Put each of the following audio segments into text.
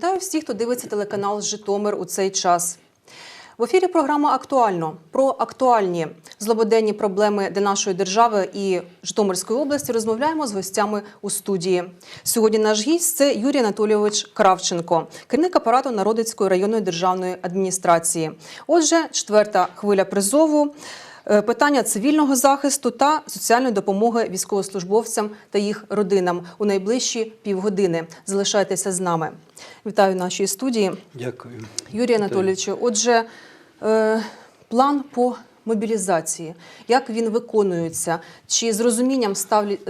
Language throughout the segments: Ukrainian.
Вітаю всіх, хто дивиться телеканал Житомир у цей час. В ефірі програма Актуально про актуальні злободенні проблеми для нашої держави і Житомирської області розмовляємо з гостями у студії. Сьогодні наш гість це Юрій Анатолійович Кравченко, керівник апарату Народицької районної державної адміністрації. Отже, четверта хвиля призову. Е, Питання цивільного захисту та соціальної допомоги військовослужбовцям та їх родинам у найближчі півгодини. Залишайтеся з нами. Вітаю в нашій студії. Дякую. Юрій Анатолійовичу, отже, е, план по мобілізації, як він виконується? Чи з розумінням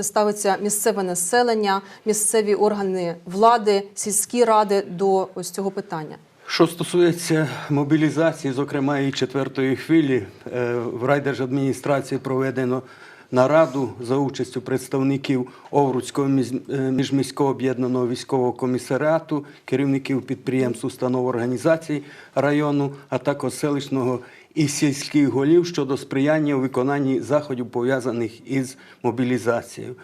ставиться місцеве населення, місцеві органи влади, сільські ради до ось цього питання? Що стосується мобілізації, зокрема і четвертої хвилі, е, в райдержадміністрації проведено нараду за участю представників Овруцького е, міжміського об'єднаного військового комісаріату, керівників підприємств, установ організацій району, а також селищного і сільських голів щодо сприяння у виконанні заходів пов'язаних із мобілізацією.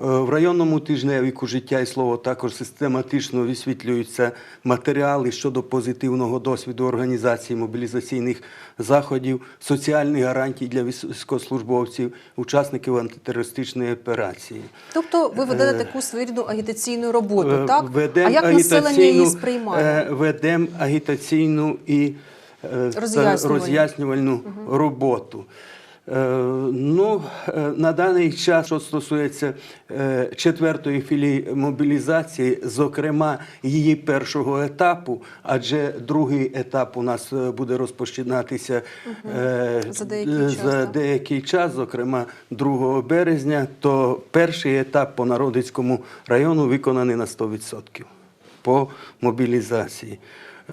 Е, В районному тижневіку життя і слово також систематично висвітлюються матеріали щодо позитивного досвіду організації мобілізаційних заходів, соціальних гарантій для військовослужбовців, учасників антитерористичної операції. Тобто ви ведете таку своєрідну агітаційну роботу, Е, так? Ведем а як населення її сприймає? е, Ведемо агітаційну і е, роз'яснювальну роботу. Е, Ну, е, на даний час, що стосується е, четвертої філії мобілізації, зокрема її першого етапу, адже другий етап у нас буде розпочинатися е, За деякий за так. деякий час, зокрема 2 березня, то перший етап по Народицькому району виконаний на 100% по мобілізації.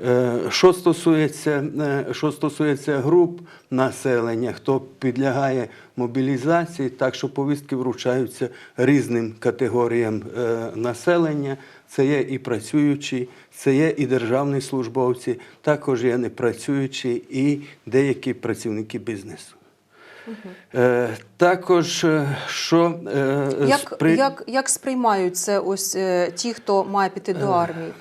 Е, Що стосується, е, що стосується груп населення, хто підлягає мобілізації, так що повістки вручаються різним категоріям е, населення. Це є і працюючі, це є і державні службовці, також є непрацюючі і деякі працівники бізнесу. Е, Також що Як, спри- як, як сприймають це ось ті, хто має піти до армії?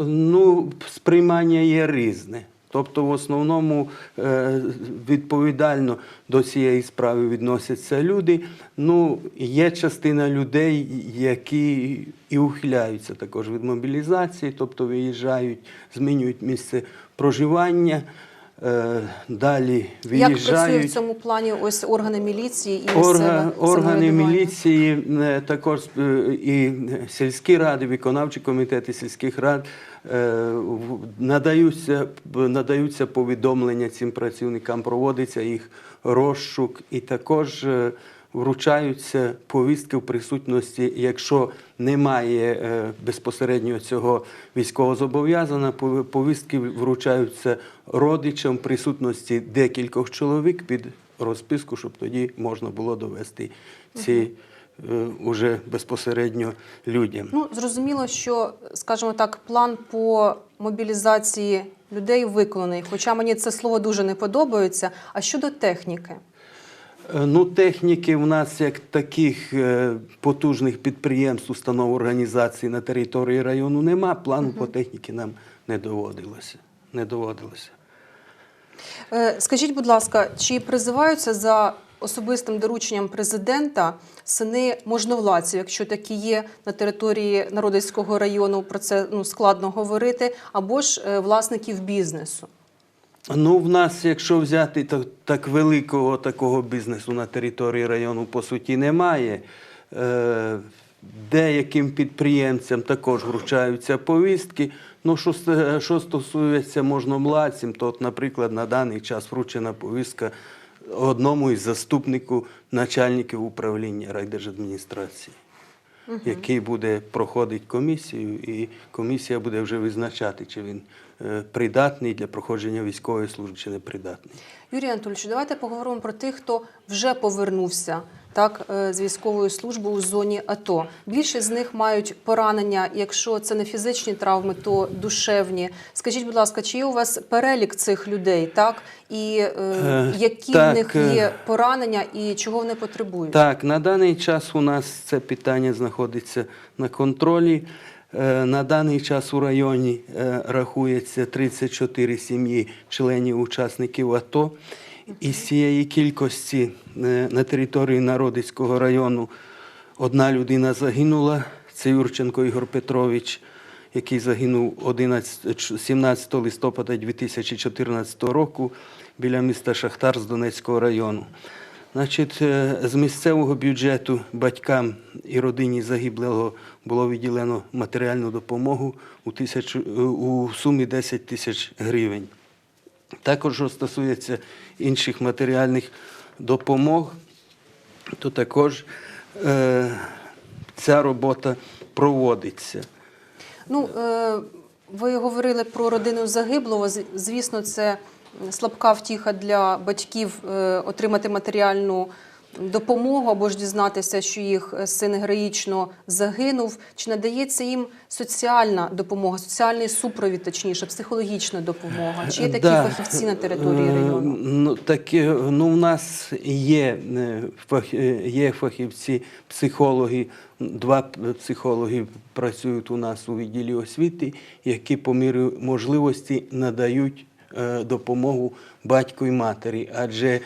Ну, сприймання є різне. Тобто, в основному е, відповідально до цієї справи відносяться люди. Ну, є частина людей, які і ухиляються також від мобілізації, тобто виїжджають, змінюють місце проживання, е, виїжджають. Як працює в цьому плані ось органи міліції і Орга, органи міліції, е, також е, і сільські ради, виконавчі комітети сільських рад надаються, надаються повідомлення цим працівникам, проводиться їх розшук і також вручаються повістки в присутності, якщо немає е, безпосередньо цього військовозобов'язаного, пов- повістки вручаються родичам в присутності декількох чоловік під розписку, щоб тоді можна було довести ці е, уже безпосередньо людям. Ну, зрозуміло, що, скажімо так, план по мобілізації людей виконаний, хоча мені це слово дуже не подобається. А щодо техніки? Е, Ну, техніки в нас як таких е, потужних підприємств, установ організацій на території району нема. Плану по техніці нам не доводилося. Не доводилося. Е, Скажіть, будь ласка, чи призиваються за особистим дорученням президента сини можновладців, якщо такі є на території Народицького району, про це ну, складно говорити, або ж власників бізнесу? Ну, в нас, якщо взяти так, так великого такого бізнесу на території району, по суті, немає. Е, деяким підприємцям також вручаються повістки. Ну, що, що стосується можновладців, то, от, наприклад, на даний час вручена повістка одному із заступників начальників управління райдержадміністрації, який буде проходити комісію, і комісія буде вже визначати, чи він придатний для проходження військової служби, чи не придатний. Юрій Анатольович, давайте поговоримо про тих, хто вже повернувся так, е, з військової служби у зоні АТО. Більшість з них мають поранення. Якщо це не фізичні травми, то душевні. Скажіть, будь ласка, чи є у вас перелік цих людей, так і е, Е, які так, в них е. є поранення і чого вони потребують? Так, на даний час у нас це питання знаходиться на контролі. Е, На даний час у районі е, рахується 34 сім'ї членів учасників АТО. Із цієї кількості е, на території Народицького району одна людина загинула. Це Юрченко Ігор Петрович, який загинув 11, 17 листопада 2014 року біля міста Шахтар з Донецького району. Значить, е, з місцевого бюджету батькам і родині загиблого було виділено матеріальну допомогу у, тисячу, е, у сумі 10 тисяч гривень. Також, що стосується інших матеріальних допомог, то також е, ця робота проводиться. Ну, е, ви говорили про родину загиблого. Звісно, це слабка втіха для батьків е, отримати матеріальну допомогу або ж дізнатися, що їх син героїчно загинув. Чи надається їм соціальна допомога, соціальний супровід, точніше, психологічна допомога? Чи є такі Да. фахівці на території Е, району? Ну, так, е, ну, у нас є, є фахівці, психологи, два психологи працюють у нас у відділі освіти, які по мірі можливості надають допомогу батьку і матері, адже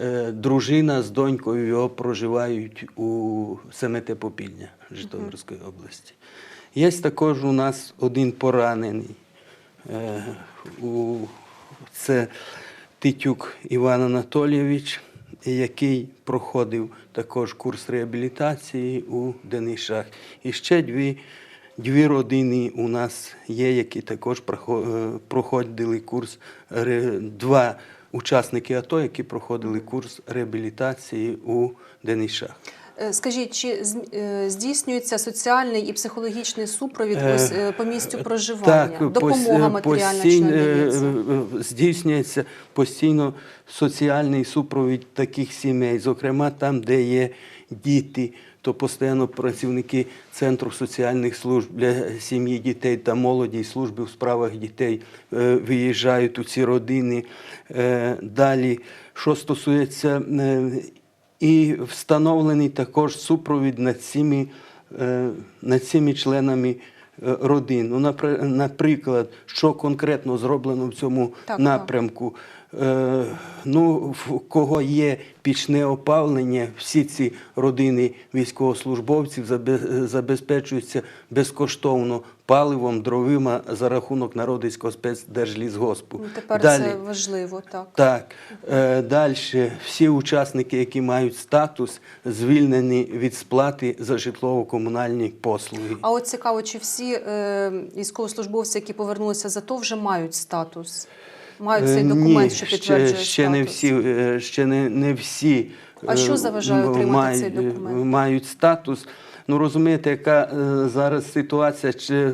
е, дружина з донькою його проживають у Семете Попільня Житомирської області. Є також у нас один поранений. Е, Це Титюк Іван Анатолійович, який проходив також курс реабілітації у Денишах. І ще дві, дві родини у нас є, які також е, проходили курс два учасники АТО, які проходили курс реабілітації у Денишах. Е, Скажіть, чи е, здійснюється соціальний і психологічний супровід ось, по місцю проживання? Допомога матеріальна постійно, здійснюється постійно соціальний супровід таких сімей, зокрема там, де є діти, то постійно працівники Центру соціальних служб для сім'ї дітей та молоді і служби у справах дітей е, виїжджають у ці родини. Е, Далі, що стосується е, і встановлений також супровід над цими, над цими членами родин. Ну, наприклад, що конкретно зроблено в цьому Так, напрямку. Е, Ну, в кого є пічне опалення, всі ці родини військовослужбовців забе- забезпечуються безкоштовно паливом, дровима за рахунок Народицького спецдержлісгоспу. Ну, Тепер Далі. це важливо, так. Так, е, далі всі учасники, які мають статус, звільнені від сплати за житлово-комунальні послуги. А от цікаво, чи всі е, військовослужбовці, які повернулися з АТО, вже мають статус? Мають цей Е, документ, Ні, що ще, підтверджує ще статус? не всі, е, ще не, не всі. А що е, заважає отримати май, цей документ? Мають статус. Ну розумієте, яка е, зараз ситуація? Чи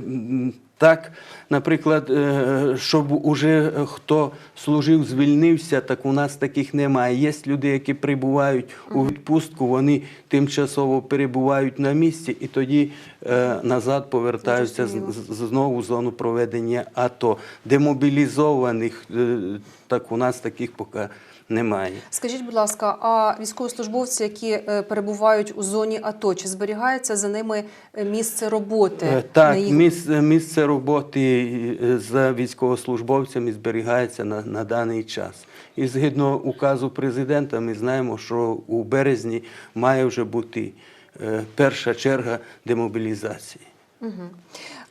так, наприклад, е, щоб уже хто служив, звільнився, так у нас таких немає. Є люди, які прибувають у відпустку, вони тимчасово перебувають на місці і тоді е, назад повертаються з- з- знову в зону проведення АТО. Демобілізованих, е, так у нас таких поки немає. Скажіть, будь ласка, а військовослужбовці, які е, перебувають у зоні АТО, чи зберігається за ними е, місце роботи? Е, Так, їх- місце, місце роботи за військовослужбовцями зберігається на, на даний час. І згідно указу президента, ми знаємо, що у березні має вже бути перша черга демобілізації.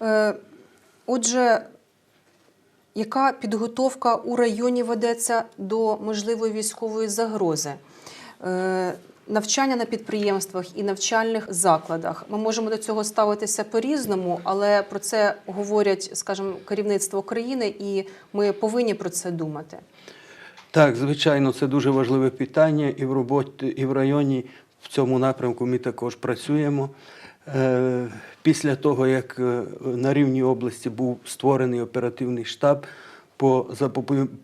Е, Отже, яка підготовка у районі ведеться до можливої військової загрози? Е, Навчання на підприємствах і навчальних закладах. Ми можемо до цього ставитися по-різному, але про це говорять, скажімо, керівництво країни, і ми повинні про це думати. Так, звичайно, це дуже важливе питання, і в роботі, і в районі в цьому напрямку ми також працюємо. Е, Після того, як е, на рівні області був створений оперативний штаб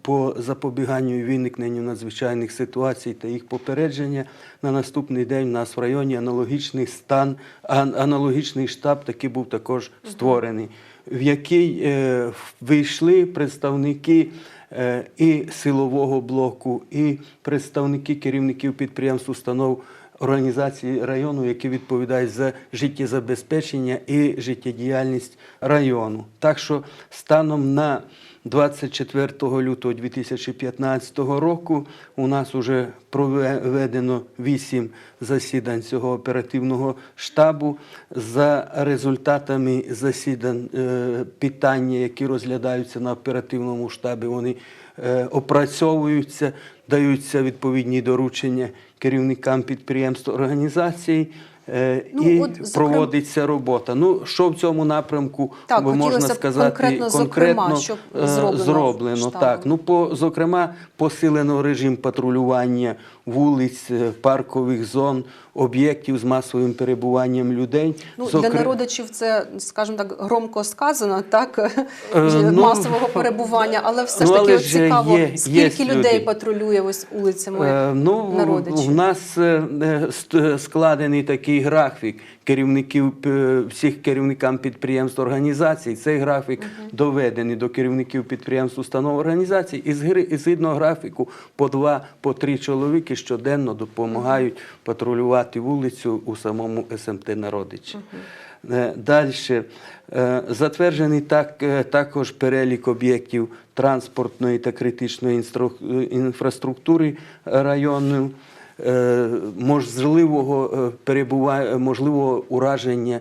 по запобіганню і виникненню надзвичайних ситуацій та їх попередження, на наступний день у нас в районі аналогічний стан, аналогічний штаб таки був також створений, в який е, вийшли представники і силового блоку, і представники керівників підприємств, установ організацій району, які відповідають за життєзабезпечення і життєдіяльність району. Так що станом на 24 лютого 2015 року у нас вже проведено вісім засідань цього оперативного штабу. За результатами засідань е, питання, які розглядаються на оперативному штабі, вони е, опрацьовуються, даються відповідні доручення керівникам підприємств організацій. Е, Ну, і от, зокрем- проводиться робота. Ну, що в цьому напрямку Так, можна сказати конкретно, зокрема, щоб е, зроблено зроблено. Так, ну по зокрема, посилено режим патрулювання вулиць, е, паркових зон, об'єктів з масовим перебуванням людей. Ну, Зокре- Для народичів це, скажімо так, громко сказано, так, Е, ну, масового перебування, але все ж ну, таки от цікаво, є- є скільки людей патрулює ось вулицями Е, Ну, в народичів? нас е, е, складений такий графік керівників е, всіх керівникам підприємств організацій. Цей графік доведений до керівників підприємств установ організацій. І згідно графіку по два, по три чоловіки щоденно допомагають патрулювати вулицю у самому СМТ Народичі. Далі затверджений так, е, також перелік об'єктів транспортної та критичної е, інфраструктури району, е, можливого перебування, можливого ураження,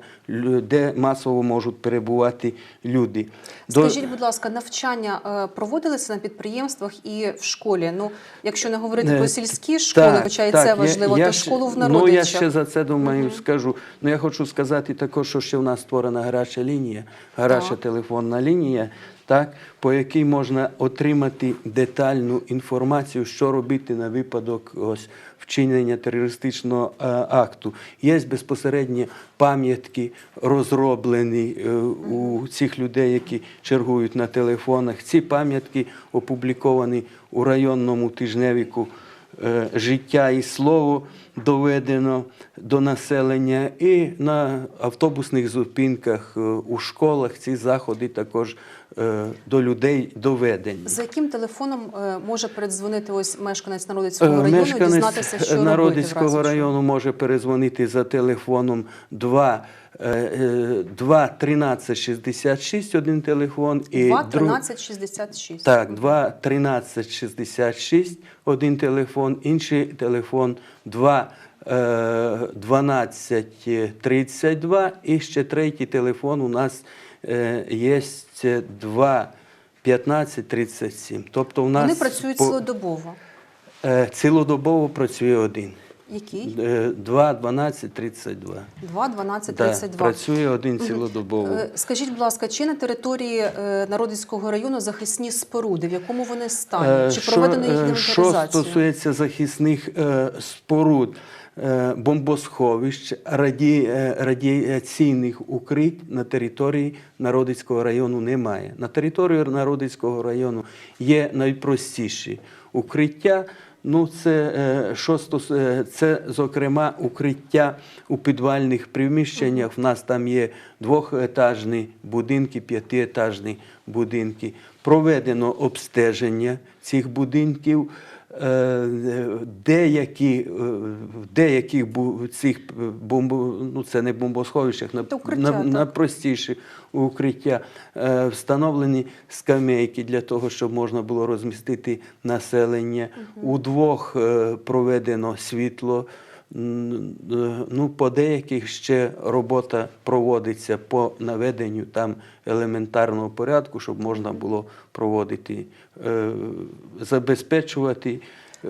де масово можуть перебувати люди. Скажіть, будь ласка, навчання е, проводилися на підприємствах і в школі? Ну, якщо не говорити Е, про сільські школи, хоча і це важливо, я то школу в Ну, я ще за це думаю, скажу. Ну, я хочу сказати також, що ще в нас створена гаряча лінія, гаряча телефонна лінія, так, по якій можна отримати детальну інформацію, що робити на випадок ось, вчинення терористичного е, акту. Є безпосередні пам'ятки розроблені е, у цих людей, які чергують на телефонах. Ці пам'ятки опубліковані у районному тижневіку життя і слово доведено до населення, і на автобусних зупинках, е, у школах ці заходи також е, до людей доведені. За яким телефоном е, може передзвонити ось мешканець Народицького Е, району і дізнатися, що Народицького району може перезвонити за телефоном 2, е, е, 2 13 66, один телефон. І 2 13 66. Так, 2 13 66, один телефон, інший телефон 2 е, 12 32 і ще третій телефон у нас є 2 15 37. Тобто у нас Вони працюють по- цілодобово. е, цілодобово працює один. Який? Е, 2 12 32. 2 12 Так, 32. працює один цілодобово. Е, Скажіть, будь ласка, чи на території е, Народицького району захисні споруди? В якому вони стані? Е, Чи що, проведено їх е. Що стосується захисних е, споруд, е, бомбосховищ, раді, е, радіаційних укрить на території Народицького району немає. На території Народицького району є найпростіші укриття. Ну, це, е, що стос... е, це, зокрема, укриття у підвальних приміщеннях. В нас там є двохетажні будинки, п'ятиетажні будинки. Проведено обстеження цих будинків. Е, Деякі, е, деяких цих бомбо, ну це не бомбосховищах, на, укриття, на, на простіші укриття е, встановлені скамейки для того, щоб можна було розмістити населення. У двох проведено світло. Ну, по деяких ще робота проводиться по наведенню там елементарного порядку, щоб можна було проводити, е, забезпечувати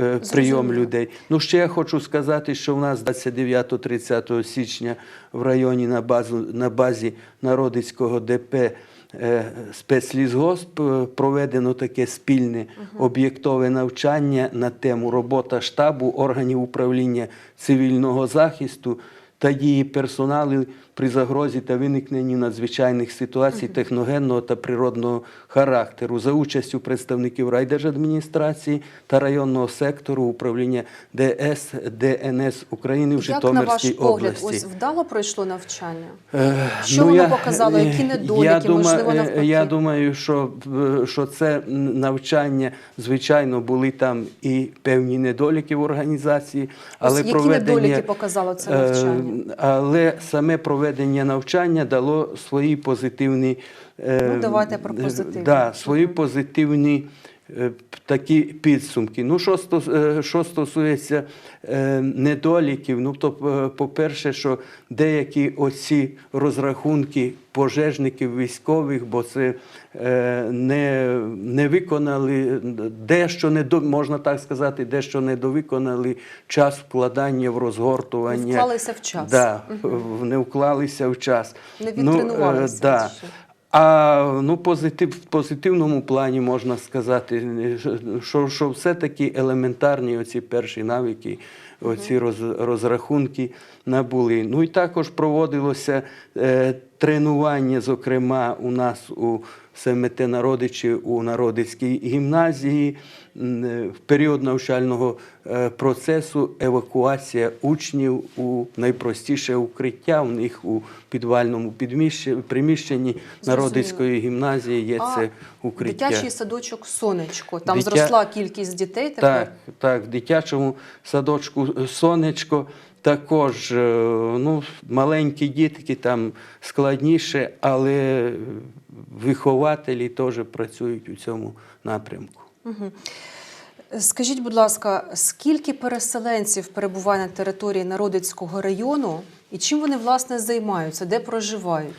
е, прийом людей. Ну, ще я хочу сказати, що в нас 29-30 січня в районі на, базу, на базі Народицького ДП спецлісгосп е, проведено таке спільне об'єктове навчання на тему робота штабу органів управління цивільного захисту та дії персоналу при загрозі та виникненні надзвичайних ситуацій техногенного та природного характеру за участю представників райдержадміністрації та районного сектору управління ДС ДНС України в Як на ваш Житомирській погляд, ось вдало пройшло навчання? Е, Що воно показало? Які е, недоліки, я думаю, можливо, е, навпаки? Я думаю, що, що це навчання, звичайно, були там і певні недоліки в організації, але які проведення, недоліки показало це навчання? Але саме проведення навчання дало свої позитивні, е, Ну, давайте про позитивні. Да, свої позитивні такі підсумки. Ну, що, стос, е, що стосується е, недоліків, ну, то, е, по-перше, що деякі оці розрахунки пожежників військових, бо це е, не, не виконали, дещо не до, можна так сказати, дещо не довиконали час вкладання в розгортування. Не вклалися в час. Да, не вклалися в час. Не Ну, е, відтренувалися да. А ну, позитив, в позитивному плані можна сказати, що, що все-таки елементарні оці перші навики, оці роз, розрахунки набули. Ну і також проводилося е, тренування, зокрема, у нас у СМТ Народичі у Народицькій гімназії. Е, В період навчального е, процесу евакуація учнів у найпростіше укриття. У них у підвальному приміщенні Народицької гімназії є А це укриття. Дитячий садочок Сонечко. Там Дитя- зросла кількість дітей тепер. Так, так, в дитячому садочку сонечко також е, ну, маленькі дітки там складніше, але вихователі теж працюють у цьому напрямку. Скажіть, будь ласка, скільки переселенців перебуває на території Народицького району і чим вони власне займаються, де проживають?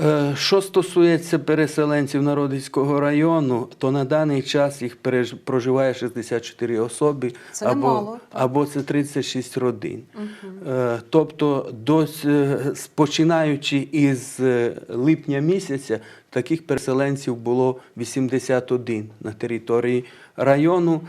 Е, Що стосується переселенців Народицького району, то на даний час їх проживає 64 особи, Це або, немало, або це 36 родин. Е, Тобто, дось, е, починаючи із липня місяця, таких переселенців було 81 на території району.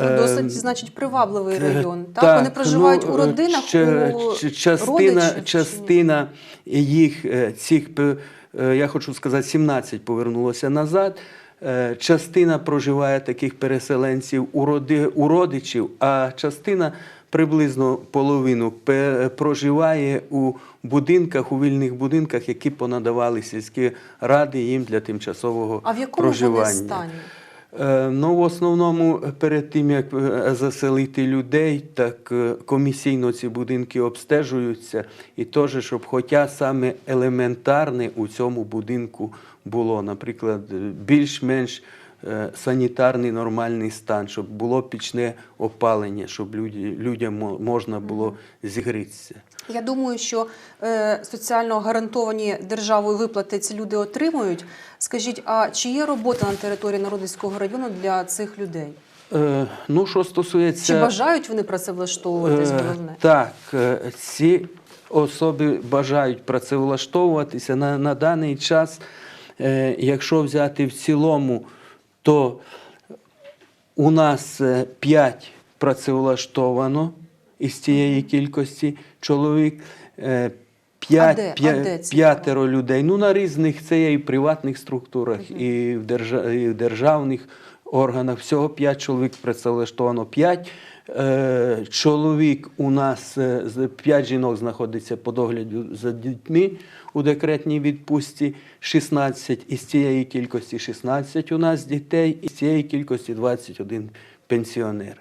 Е, досить, значить, привабливий район. Так, вони проживають ну, у родинах, ч- у ч- частина, родичів, чи частина їх е, цих, е, я хочу сказати, 17 повернулося назад. Частина проживає таких переселенців у, роди, у родичів, а частина приблизно половину проживає у будинках, у вільних будинках, які понадавали сільські ради їм для тимчасового А в якому проживання. вони стані? Е, Ну, в основному перед тим, як е, заселити людей, так е, комісійно ці будинки обстежуються. І теж, щоб хоча саме елементарне у цьому будинку було, наприклад, більш-менш санітарний нормальний стан, щоб було пічне опалення, щоб люди, людям можна було зігрітися. Я думаю, що е, соціально гарантовані державою виплати ці люди отримують. Скажіть, а чи є робота на території Народицького району для цих людей? Е, Ну, що Чи бажають вони працевлаштовуватись Е. Так, е, ці особи бажають працевлаштовуватися на, на даний час. е, Якщо взяти в цілому, то у нас 5 працевлаштовано із цієї кількості чоловік. е, П'ять, п'ятеро людей. Ну, на різних це є і в приватних структурах, і, в держа- і в державних органах. Всього п'ять чоловік працевлаштовано. П'ять е, чоловік у нас, е, з- п'ять жінок знаходиться по догляду за дітьми у декретній відпустці. 16 із цієї кількості 16 у нас дітей, із цієї кількості 21 пенсіонер.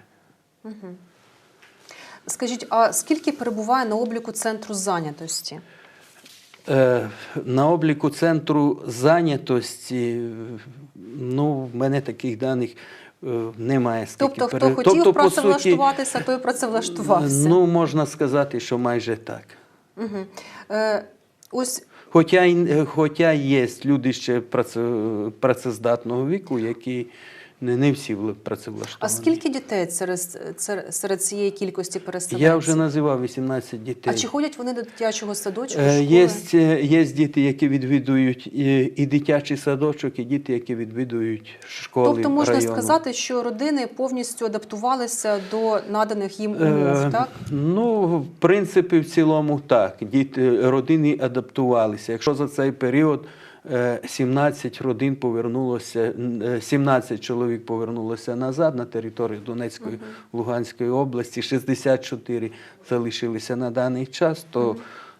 Скажіть, а скільки перебуває на обліку центру зайнятості? Е, На обліку центру зайнятості, е, ну, в мене таких даних е, немає. скільки Тобто, хто хотів Тобто, працевлаштуватися, той працевлаштувався. Ну, можна сказати, що майже так. Угу. Е, ось Хоча, е, хоча є люди ще праце, працездатного віку, які не, не всі вли- А скільки дітей серед, серед, цієї кількості переселенців? Я вже називав 18 дітей. А чи ходять вони до дитячого садочку? Е? Є, е, є діти, які відвідують і, і дитячий садочок, і діти, які відвідують школи Тобто можна району. сказати, що родини повністю адаптувалися до наданих їм Е, умов, так? Ну, в принципі, в цілому так. Діти, родини адаптувалися. Якщо за цей період е, 17 родин повернулося, н- е, 17 чоловік повернулося назад на територію Донецької, Луганської області, 64 залишилися на даний час, то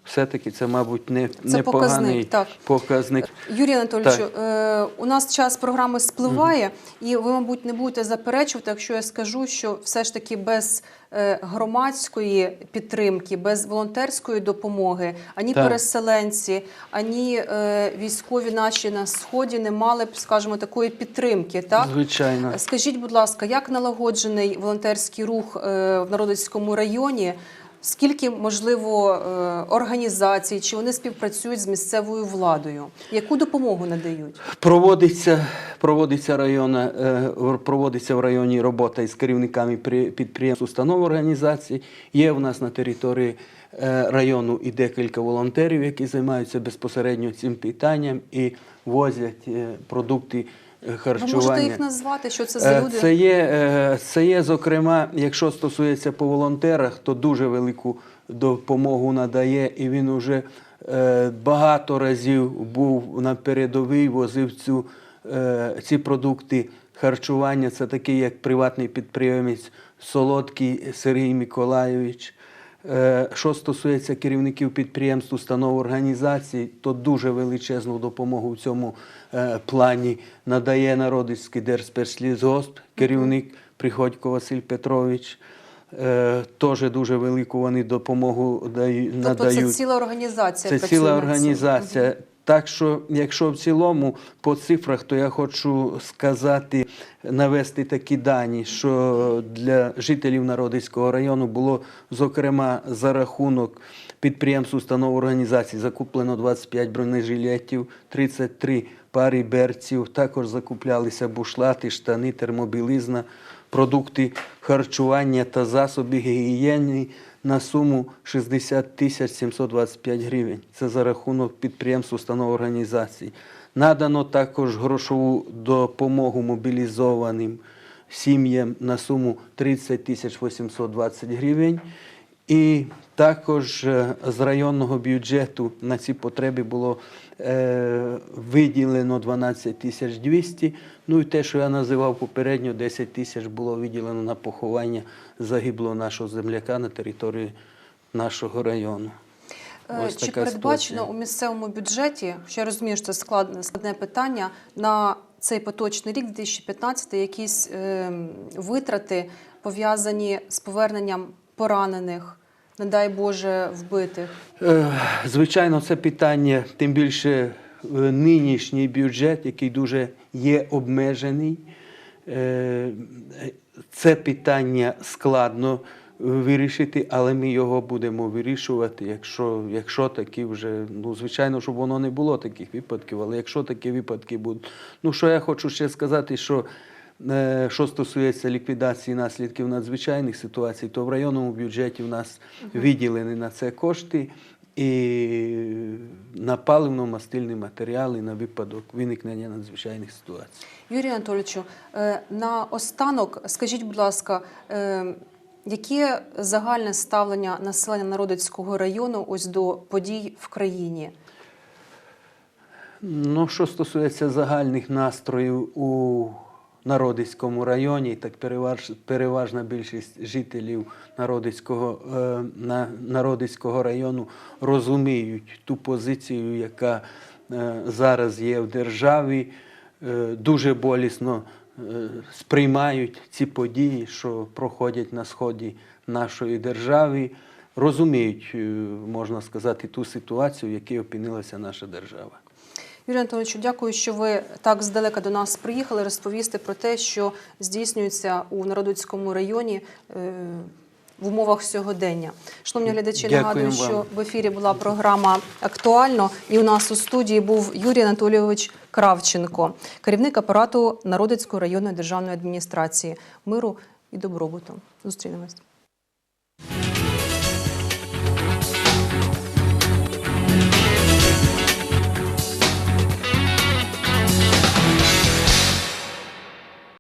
все-таки це, мабуть, не, Це непоганий показник, так. показник. Юрій Анатолійовичу, е, у нас час програми спливає, і ви, мабуть, не будете заперечувати, якщо я скажу, що все ж таки без е, громадської підтримки, без волонтерської допомоги, ані Так. переселенці, ані е, військові наші на сході не мали б, скажімо, такої підтримки. Так Звичайно. скажіть, будь ласка, як налагоджений волонтерський рух е, в Народицькому районі? Скільки можливо е, організацій, чи вони співпрацюють з місцевою владою? Яку допомогу надають? Проводиться, проводиться, районна, е, проводиться в районі робота із керівниками при- підприємств, установ організацій. Є в нас на території е, району і декілька волонтерів, які займаються безпосередньо цим питанням і возять продукти е, Ви можете їх назвати? Що це за Е, люди? Це є, е, це є, зокрема, якщо стосується по волонтерах, то дуже велику допомогу надає, і він уже е, багато разів був на передовій, возив цю, ці продукти харчування. Це такий, як приватний підприємець Солодкий Сергій Миколайович. Е, Що стосується керівників підприємств, установ організацій, то дуже величезну допомогу в цьому е, плані надає Народицький Держспецлізгосп, керівник Приходько Василь Петрович. Е, Теж дуже велику вони допомогу надають. тобто це ціла організація. Це ціла організація. Так що, якщо в цілому по цифрах, то я хочу сказати, навести такі дані, що для жителів Народицького району було, зокрема, за рахунок підприємств, установ організацій закуплено 25 бронежилетів, 33 пари берців, також закуплялися бушлати, штани, термобілизна, продукти харчування та засоби гігієни на суму 60 тисяч 725 гривень. Це за рахунок підприємств, установ організацій. Надано також грошову допомогу мобілізованим сім'ям на суму 30 тисяч 820 гривень. І також е, з районного бюджету на ці потреби було е, виділено 12 тисяч 200. Ну і те, що я називав попередньо, 10 тисяч було виділено на поховання загиблого нашого земляка на території нашого району. Е, Ось Чи передбачено ситуація. у місцевому бюджеті, що я розумію, що це складне, складне питання, на цей поточний рік, 2015, якісь е, витрати пов'язані з поверненням поранених, не дай Боже, вбитих? Е, Звичайно, це питання, тим більше е, нинішній бюджет, який дуже є обмежений. Е, Це питання складно вирішити, але ми його будемо вирішувати, якщо, якщо такі вже, ну, звичайно, щоб воно не було таких випадків, але якщо такі випадки будуть. Ну, що я хочу ще сказати, що Що стосується ліквідації наслідків надзвичайних ситуацій, то в районному бюджеті в нас виділені на це кошти і на паливно-мастильні матеріали на випадок виникнення надзвичайних ситуацій. Юрію Анатолійовичу, е, на останок скажіть, будь ласка, е, яке загальне ставлення населення Народицького району ось до подій в країні? Ну, що стосується загальних настроїв у Народицькому районі, так переваж, переважна більшість жителів Народицького, е, на, Народицького району розуміють ту позицію, яка е, зараз є в державі, е, дуже болісно е, сприймають ці події, що проходять на сході нашої держави, розуміють, е, можна сказати, ту ситуацію, в якій опинилася наша держава. Юрію Анатолійовичу, дякую, що ви так здалека до нас приїхали розповісти про те, що здійснюється у Народицькому районі е, в умовах сьогодення. Шановні глядачі, нагадую, вам. що в ефірі була програма Актуально, і у нас у студії був Юрій Анатолійович Кравченко, керівник апарату Народицької районної державної адміністрації. Миру і добробуту. Зустрінемось.